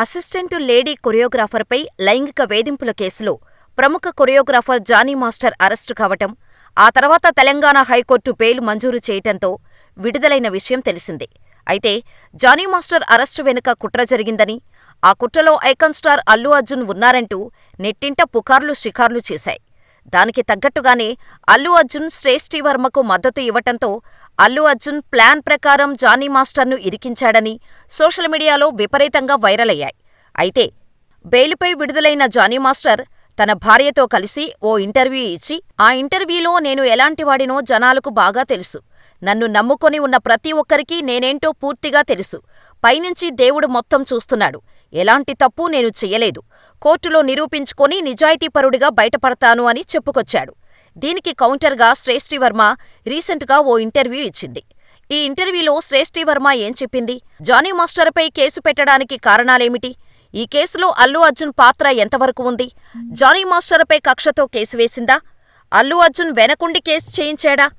Assistant lady కొరియోగ్రాఫర్పై లైంగిక వేధింపుల కేసులో ప్రముఖ కొరియోగ్రాఫర్ జానీ మాస్టర్ అరెస్టు కావటం, ఆ తర్వాత తెలంగాణ హైకోర్టు బెయిల్ మంజూరు చేయటంతో విడుదలైన విషయం తెలిసిందే. అయితే జానీ మాస్టర్ అరెస్టు వెనుక కుట్ర జరిగిందని, ఆ కుట్రలో ఐకాన్ స్టార్ అల్లు అర్జున్ ఉన్నారంటూ నెట్టింట పుకార్లు షికార్లు చేశాయి. దానికి తగ్గట్టుగానే అల్లు అర్జున్ శ్రేష్ఠీవర్మకు మద్దతు ఇవ్వటంతో అల్లు అర్జున్ ప్లాన్ ప్రకారం జానీ మాస్టర్ను ఇరికించాడని సోషల్ మీడియాలో విపరీతంగా వైరలయ్యాయి. అయితే బెయిలుపై విడుదలైన జానీ మాస్టర్ తన భార్యతో కలిసి ఓ ఇంటర్వ్యూ ఇచ్చి, ఆ ఇంటర్వ్యూలో నేను ఎలాంటివాడినో జనాలకు బాగా తెలుసు. నన్ను నమ్ముకొని ఉన్న ప్రతి ఒక్కరికీ నేనేంటో పూర్తిగా తెలుసు. పైనుంచి దేవుడు మొత్తం చూస్తున్నాడు. ఎలాంటి తప్పు నేను చెయ్యలేదు. కోర్టులో నిరూపించుకొని నిజాయితీపరుడిగా బయటపడతాను అని చెప్పుకొచ్చాడు. దీనికి కౌంటర్గా శ్రేష్ఠివర్మ రీసెంట్గా ఓ ఇంటర్వ్యూ ఇచ్చింది. ఈ ఇంటర్వ్యూలో శ్రేష్ఠివర్మ ఏం చెప్పింది? జానీ మాస్టరుపై కేసు పెట్టడానికి కారణాలేమిటి? ఈ కేసులో అల్లు అర్జున్ పాత్ర ఎంతవరకు ఉంది? జానీ మాస్టరుపై కక్షతో కేసు వేసిందా? అల్లు అర్జున్ వెనకుండి కేసు చేయించాడా?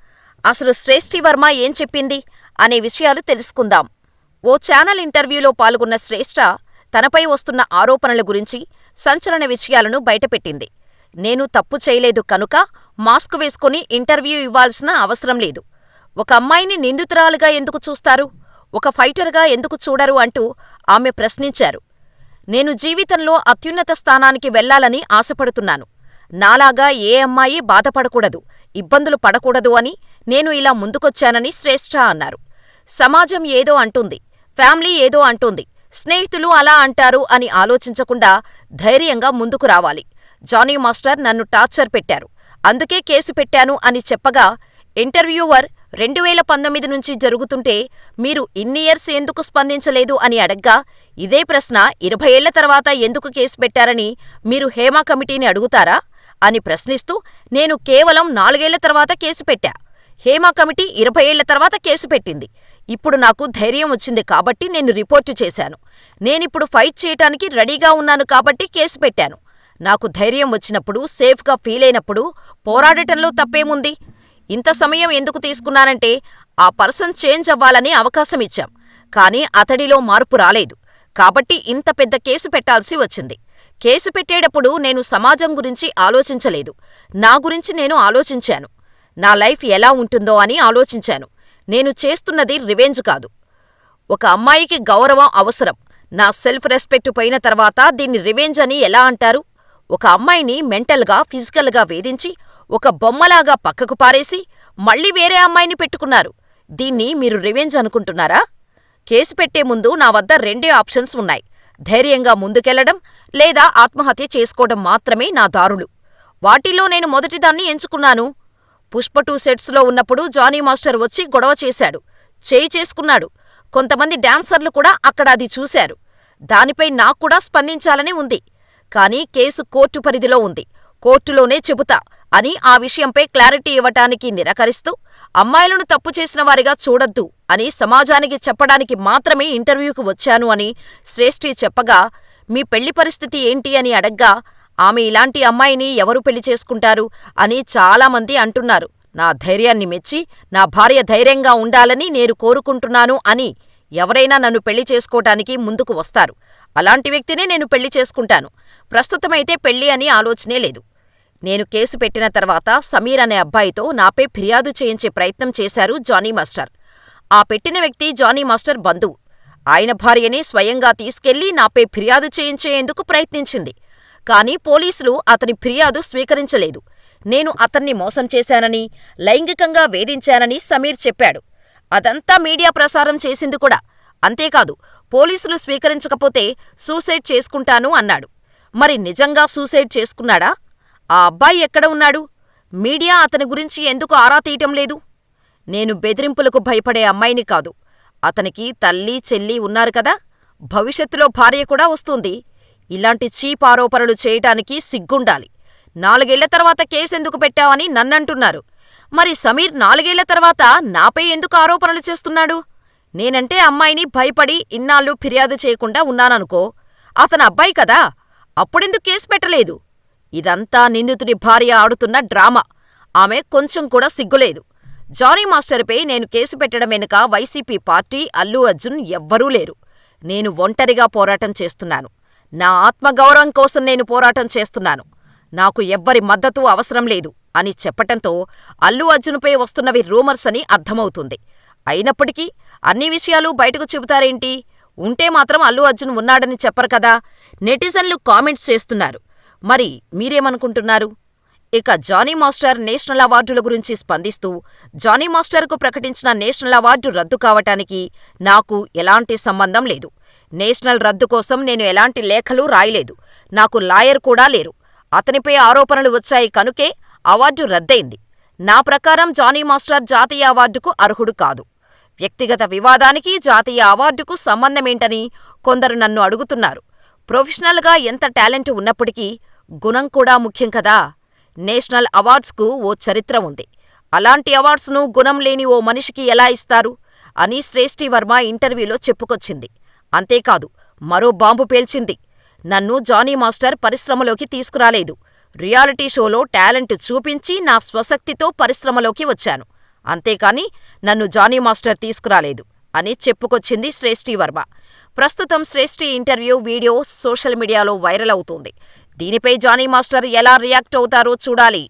అసలు శ్రేష్ఠివర్మ ఏం చెప్పింది? అనే విషయాలు తెలుసుకుందాం. ఓ ఛానల్ ఇంటర్వ్యూలో పాల్గొన్న శ్రేష్ఠ తనపై వస్తున్న ఆరోపణల గురించి సంచలన విషయాలను బయటపెట్టింది. నేను తప్పు చేయలేదు కనుక మాస్క్ వేసుకుని ఇంటర్వ్యూ ఇవ్వాల్సిన అవసరం లేదు. ఒక అమ్మాయిని నిందితురాలుగా ఎందుకు చూస్తారు? ఒక ఫైటర్గా ఎందుకు చూడరు అంటూ ఆమె ప్రశ్నించారు. నేను జీవితంలో అత్యున్నత స్థానానికి వెళ్ళాలని ఆశపడుతున్నాను. నాలాగా ఏ అమ్మాయి బాధపడకూడదు, ఇబ్బందులు పడకూడదు అని నేను ఇలా ముందుకొచ్చానని శ్రేష్ఠ అన్నారు. సమాజం ఏదో అంటుంది, ఫ్యామిలీ ఏదో అంటుంది, స్నేహితులు అలా అంటారు అని ఆలోచించకుండా ధైర్యంగా ముందుకు రావాలి. జానీ మాస్టర్ నన్ను టార్చర్ పెట్టారు. అందుకే కేసు పెట్టాను అని చెప్పగా ఇంటర్వ్యూవర్ రెండువేల పంతొమ్మిది నుంచి జరుగుతుంటే మీరు ఇన్ని ఇయర్స్ ఎందుకు స్పందించలేదు అని అడగ్గా ఇదే ప్రశ్న ఇరవై ఏళ్ళ తర్వాత ఎందుకు కేసు పెట్టారని మీరు హేమా కమిటీని అడుగుతారా? అని ప్రశ్నిస్తూ నేను కేవలం నాలుగేళ్ళ తర్వాత కేసు పెట్టా. హేమా కమిటీ ఇరవై ఏళ్ళ తర్వాత కేసు పెట్టింది. ఇప్పుడు నాకు ధైర్యం వచ్చింది కాబట్టి నేను రిపోర్టు చేశాను. నేనిప్పుడు ఫైట్ చేయటానికి రెడీగా ఉన్నాను కాబట్టి కేసు పెట్టాను. నాకు ధైర్యం వచ్చినప్పుడు, సేఫ్గా ఫీలైనప్పుడు పోరాడటంలో తప్పేముంది? ఇంత సమయం ఎందుకు తీసుకున్నానంటే ఆ పర్సన్ చేంజ్ అవ్వాలని అవకాశం ఇచ్చాం. కానీ అతడిలో మార్పు రాలేదు. కాబట్టి ఇంత పెద్ద కేసు పెట్టాల్సి వచ్చింది. కేసు పెట్టేటప్పుడు నేను సమాజం గురించి ఆలోచించలేదు. నా గురించి నేను ఆలోచించాను. నా లైఫ్ ఎలా ఉంటుందో అని ఆలోచించాను. నేను చేస్తున్నది రివెంజ్ కాదు. ఒక అమ్మాయికి గౌరవం అవసరం. నా సెల్ఫ్ రెస్పెక్ట్ పోయిన తర్వాత దీన్ని రివెంజ్ అని ఎలా అంటారు? ఒక అమ్మాయిని మెంటల్గా, ఫిజికల్గా వేధించి, ఒక బొమ్మలాగా పక్కకు పారేసి, మళ్ళీ వేరే అమ్మాయిని పెట్టుకున్నారు. దీన్ని మీరు రివెంజ్ అనుకుంటున్నారా? కేసు పెట్టే ముందు నా వద్ద రెండే ఆప్షన్స్ ఉన్నాయి. ధైర్యంగా ముందుకెళ్ళడం లేదా ఆత్మహత్య చేసుకోవడం మాత్రమే నా దారులు. వాటిలో నేను మొదటిదాన్ని ఎంచుకున్నాను. పుష్ప టూ సెట్స్లో ఉన్నప్పుడు జానీ మాస్టర్ వచ్చి గొడవ చేశాడు. చేయి చేసుకున్నాడు. కొంతమంది డాన్సర్లు కూడా అక్కడ అది చూశారు. దానిపై నాక్కూడా స్పందించాలని ఉంది. కానీ కేసు కోర్టు పరిధిలో ఉంది. కోర్టులోనే చెబుతా అని ఆ విషయంపై క్లారిటీ ఇవ్వటానికి నిరాకరిస్తూ, అమ్మాయిలను తప్పు చేసిన వారిగా చూడొద్దు అని సమాజానికి చెప్పడానికి మాత్రమే ఇంటర్వ్యూకి వచ్చాను అని శ్రేష్ఠి చెప్పగా, మీ పెళ్ళి పరిస్థితి ఏంటి అని అడగ్గా, ఆమె ఇలాంటి అమ్మాయిని ఎవరు పెళ్ళి చేసుకుంటారు అని చాలామంది అంటున్నారు. నా ధైర్యాన్ని మెచ్చి, నా భార్య ధైర్యంగా ఉండాలని నేను కోరుకుంటున్నాను అని ఎవరైనా నన్ను పెళ్ళి చేసుకోటానికి ముందుకు వస్తారు. అలాంటి వ్యక్తినే నేను పెళ్ళి చేసుకుంటాను. ప్రస్తుతమైతే పెళ్ళి అని ఆలోచనే లేదు. నేను కేసు పెట్టిన తర్వాత సమీర్ అనే అబ్బాయితో నాపై ఫిర్యాదు చేయించే ప్రయత్నం చేశారు జానీ మాస్టర్. ఆ పెట్టిన వ్యక్తి జానీ మాస్టర్ బంధువు. ఆయన భార్యనే స్వయంగా తీసుకెళ్ళి నాపై ఫిర్యాదు చేయించేందుకు ప్రయత్నించింది. కానీ పోలీసులు అతని ఫిర్యాదు స్వీకరించలేదు. నేను అతన్ని మోసం చేశానని, లైంగికంగా వేధించానని సమీర్ చెప్పాడు. అదంతా మీడియా ప్రసారం చేసింది కూడా. అంతేకాదు పోలీసులు స్వీకరించకపోతే సూసైడ్ చేసుకుంటాను అన్నాడు. మరి నిజంగా సూసైడ్ చేసుకున్నాడా? ఆ అబ్బాయి ఎక్కడ ఉన్నాడు? మీడియా అతని గురించి ఎందుకు ఆరా తీయటం లేదు? నేను బెదిరింపులకు భయపడే అమ్మాయిని కాదు. అతనికి తల్లి, చెల్లి ఉన్నారు కదా! భవిష్యత్తులో భార్య కూడా వస్తుంది. ఇలాంటి చీప్ ఆరోపణలు చేయటానికి సిగ్గుండాలి. నాలుగేళ్ళ తర్వాత కేసెందుకు పెట్టావని నన్నంటున్నారు. మరి సమీర్ నాలుగేళ్ళ తర్వాత నాపై ఎందుకు ఆరోపణలు చేస్తున్నాడు? నేనంటే అమ్మాయిని భయపడి ఇన్నాళ్ళు ఫిర్యాదు చేయకుండా ఉన్నాననుకో. అతను అబ్బాయి కదా! అప్పుడెందుకు కేసు పెట్టలేదు? ఇదంతా నిందితుడి భార్య ఆడుతున్న డ్రామా. ఆమె కొంచెం కూడా సిగ్గులేదు. జానీ మాస్టరుపై నేను కేసు పెట్టడం వెనుక వైసీపీ పార్టీ, అల్లు అర్జున్ ఎవ్వరూ లేరు. నేను ఒంటరిగా పోరాటం చేస్తున్నాను. నా ఆత్మగౌరవం కోసం నేను పోరాటం చేస్తున్నాను. నాకు ఎవ్వరి మద్దతు అవసరం లేదు అని చెప్పటంతో అల్లు అర్జున్పై వస్తున్నవి రూమర్స్ అని అర్థమవుతుంది. అయినప్పటికీ అన్ని విషయాలు బయటకు చెబుతారేంటి? ఉంటే మాత్రం అల్లు అర్జున్ ఉన్నాడని చెప్పరు కదా? నెటిజన్లు కామెంట్స్ చేస్తున్నారు. మరి మీరేమనుకుంటున్నారు? ఇక జానీ మాస్టర్ నేషనల్ అవార్డుల గురించి స్పందిస్తూ, జానీ మాస్టర్కు ప్రకటించిన నేషనల్ అవార్డు రద్దు కావటానికి నాకు ఎలాంటి సంబంధం లేదు. నేషనల్ రద్దు కోసం నేను ఎలాంటి లేఖలు రాయలేదు. నాకు లాయర్ కూడా లేరు. అతనిపై ఆరోపణలు వచ్చాయి కనుకే అవార్డు రద్దయింది. నా ప్రకారం జానీ మాస్టర్ జాతీయ అవార్డుకు అర్హుడు కాదు. వ్యక్తిగత వివాదానికి జాతీయ అవార్డుకు సంబంధమేంటని కొందరు నన్ను అడుగుతున్నారు. ప్రొఫెషనల్గా ఎంత టాలెంట్ ఉన్నప్పటికీ గుణం కూడా ముఖ్యం కదా! నేషనల్ అవార్డ్స్కు ఓ చరిత్ర ఉంది. అలాంటి అవార్డ్స్ను గుణం లేని ఓ మనిషికి ఎలా ఇస్తారు? అని శ్రేష్ఠీవర్మ ఇంటర్వ్యూలో చెప్పుకొచ్చింది. అంతేకాదు మరో బాంబు పేల్చింది. నన్ను జానీ మాస్టర్ పరిశ్రమలోకి తీసుకురాలేదు. రియాలిటీ షోలో టాలెంట్ చూపించి నా స్వశక్తితో పరిశ్రమలోకి వచ్చాను. అంతేకాని నన్ను జానీ మాస్టర్ తీసుకురాలేదు అని చెప్పుకొచ్చింది శ్రేష్ఠీ వర్మ. ప్రస్తుతం శ్రేష్ఠి ఇంటర్వ్యూ వీడియో సోషల్ మీడియాలో వైరల్ అవుతోంది. దీనిపై జానీ మాస్టర్ ఎలా రియాక్ట్ అవుతారో చూడాలి.